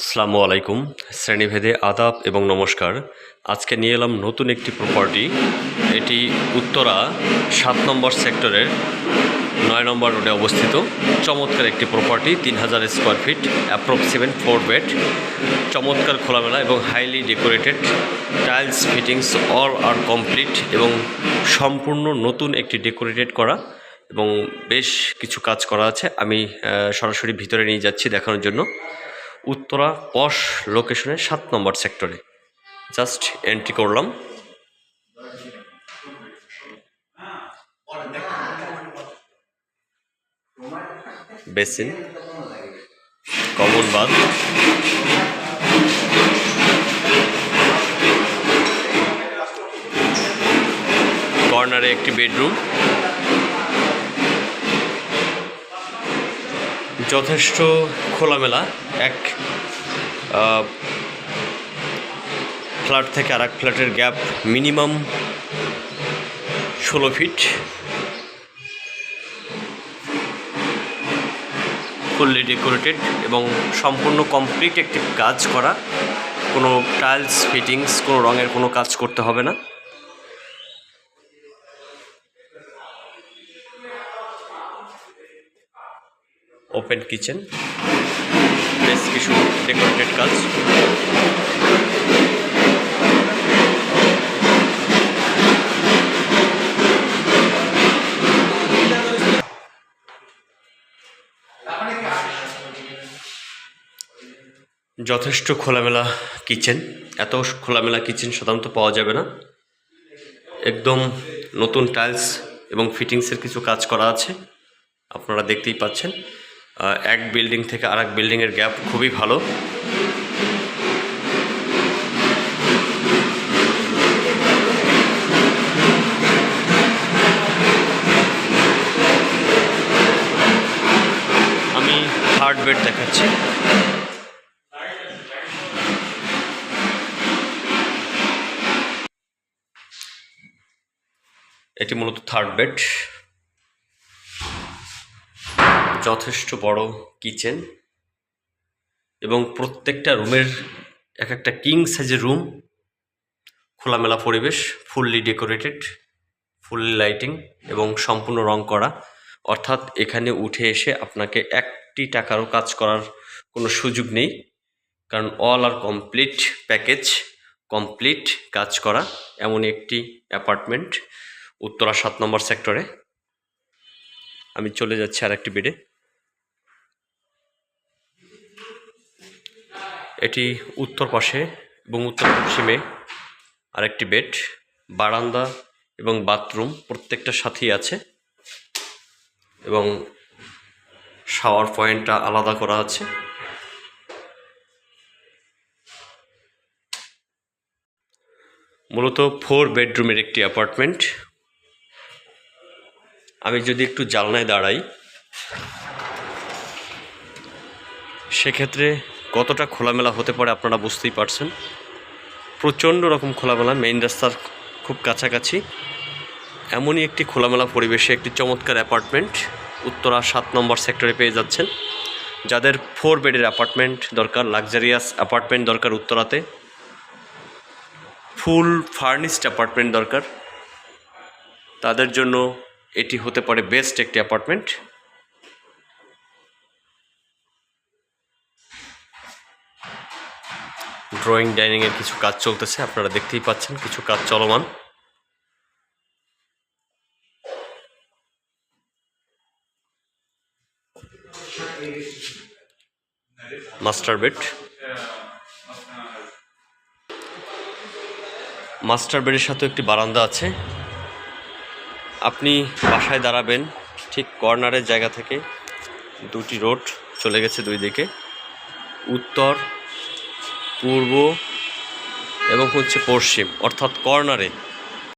আসসালামু আলাইকুম, শ্রেণীভেদে আদাব এবং নমস্কার। আজকে নিয়ে এলাম নতুন একটি প্রপার্টি এটি উত্তরা সাত নম্বর সেক্টরের নয় নম্বর রোডে অবস্থিত। চমৎকার একটি প্রপার্টি তিন হাজার square feet approximate four bed চমৎকার খোলামেলা এবং highly decorated tiles fittings all are complete এবং সম্পূর্ণ নতুন একটি ডেকোরেটেড করা এবং বেশ কিছু কাজ করা আছে। আমি সরাসরি ভিতরে নিয়ে যাচ্ছি দেখানোর জন্য। উত্তরা পশ লোকেশনের সাত নম্বর সেক্টরে জাস্ট এন্ট্রি করলাম। বেসিন কমন বাথ কর্নারে একটি বেডরুম যথেষ্ট খোলামেলা। এক ফ্ল্যাট থেকে আর এক ফ্ল্যাটের গ্যাপ মিনিমাম ষোলো ফিট। ফুললি ডেকোরেটেড এবং সম্পূর্ণ কমপ্লিট একটি কাজ করা। কোনো টাইলস, ফিটিংস, কোনো রঙের কোনো কাজ করতে হবে না। ওপেন কিচেন বেশ কিছু ডেকোরেটেড কাজ যথেষ্ট খোলামেলা কিচেন এত খোলামেলা কিচেন সাধারণত পাওয়া যাবে না। একদম নতুন টাইলস এবং ফিটিংসের কিছু কাজ করা আছে। আপনারা দেখতেই পাচ্ছেন। এক বিল্ডিং থেকে আরেক বিল্ডিংয়ের গ্যাপ খুবই ভালো। আমি থার্ড বেড দেখাচ্ছি। এটি মূলত থার্ড বেড যথেষ্ট বড় কিচেন এবং প্রত্যেকটা রুমের এক একটা কিং সাইজের রুম, খোলামেলা পরিবেশ, ফুললি ডেকোরেটেড, ফুললি লাইটিং এবং সম্পূর্ণ রং করা। অর্থাৎ এখানে উঠে এসে আপনাকে একটি টাকারও কাজ করার কোনো সুযোগ নেই, কারণ all are complete package complete কাজ করা। এমন একটি অ্যাপার্টমেন্ট উত্তরা সাত নম্বর সেক্টরে। আমি চলে যাচ্ছি আর একটি বেডে এটি উত্তর পাশে এবং উত্তর পশ্চিমে আরেকটি বেড, বারান্দা এবং বাথরুম প্রত্যেকটা সাথেই আছে এবং শাওয়ার পয়েন্টটা আলাদা করা আছে। মূলত ফোর বেডরুমের একটি অ্যাপার্টমেন্ট। আমি যদি একটু জালনায় দাঁড়াই, সেক্ষেত্রে কতটা খোলামেলা হতে পারে আপনারা বুঝতেই পারছেন। প্রচণ্ড রকম খোলামেলা মেইন রাস্তার খুব কাছাকাছি। এমনই একটি খোলামেলা পরিবেশে একটি চমৎকার অ্যাপার্টমেন্ট উত্তরা সাত নম্বর সেক্টরে পেয়ে যাচ্ছেন। যাদের ফোর বেডের অ্যাপার্টমেন্ট দরকার লাক্সারিয়াস অ্যাপার্টমেন্ট দরকার উত্তরাতে। ফুল ফার্নিশড অ্যাপার্টমেন্ট দরকার। তাদের জন্য এটি হতে পারে বেস্ট একটি অ্যাপার্টমেন্ট ড্রয়িং ডাইনিংয়ের কিছু কাজ চলতেছে, আপনারা দেখতেই পাচ্ছেন, কিছু কাজ চলমান। মাস্টার বেড মাস্টার বেডের সাথে একটি বারান্দা আছে। আপনি বাসায় দাঁড়াবেন, ঠিক কর্নারের জায়গা থেকে দুটি রোড চলে গেছে দুই দিকে। উত্তর পূর্ব এবং হচ্ছে পশ্চিম অর্থাৎ কর্নারে